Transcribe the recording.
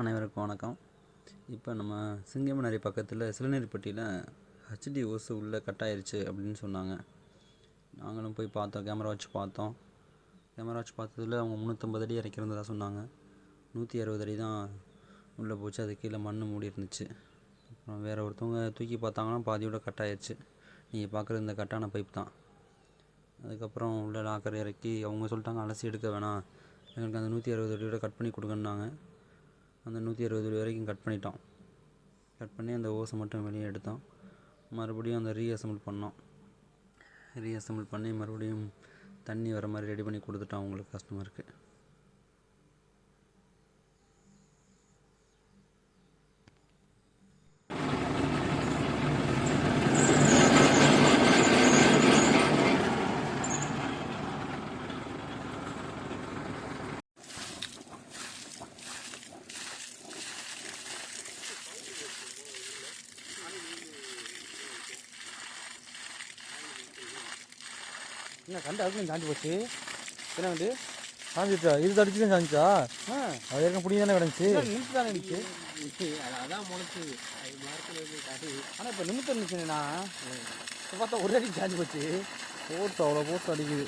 அனைவருக்கும் வணக்கம். இப்போ நம்ம சிங்கமனரி பக்கத்தில் சிறுநீர்பட்டியில் ஹச்டி ஓசு உள்ளே கட்டாயிருச்சு அப்படின்னு சொன்னாங்க. நாங்களும் போய் பார்த்தோம் கேமரா வச்சு பார்த்தோம். கேமரா வச்சு பார்த்ததுல அவங்க முந்நூற்றம்பது அடி இறக்கிருந்ததாக சொன்னாங்க. நூற்றி அறுபது அடி தான் உள்ளே போச்சு அது கீழே மண் மூடி இருந்துச்சு. அப்புறம் வேறு ஒருத்தவங்க தூக்கி பார்த்தாங்கன்னா பாதியோட கட் ஆயிருச்சு. நீங்கள் பார்க்குறது இந்த கட்டான பைப் தான். அதுக்கப்புறம் உள்ள லாக்கர் இறக்கி அவங்க சொல்லிட்டாங்க அலசி எடுக்க வேணாம். எங்களுக்கு அந்த நூற்றி அறுபது அடியோட கட் பண்ணி கொடுங்கன்னாங்க. அந்த நூற்றி அறுபது வரைக்கும் கட் பண்ணிட்டோம். கட் பண்ணி அந்த ஓஸை மட்டும் வெளியே எடுத்தோம். மறுபடியும் அந்த ரீஅசம்பிள் பண்ணோம். ரீஅசம்பிள் பண்ணி மறுபடியும் தண்ணி வர மாதிரி ரெடி பண்ணி கொடுத்துட்டோம் அவங்களுக்கு கஸ்டமருக்கு என்ன கண்டு அதுக்கும் சாஞ்சி போச்சு? என்ன வந்து சாஞ்சிச்சா இது தடிச்சு தான் சாஞ்சிச்சா? ஆ. அது ஏற்கனவே புடி தானே கிடந்துச்சு. நிமித்து தானே இருந்துச்சு. அதான் காட்டி ஆனால் இப்போ நிமித்து இருந்துச்சுண்ணா இப்போ பார்த்தா ஒரு அடி சாஞ்சி போச்சு. போட்டு அவ்வளோ போட்டு அடிக்குது.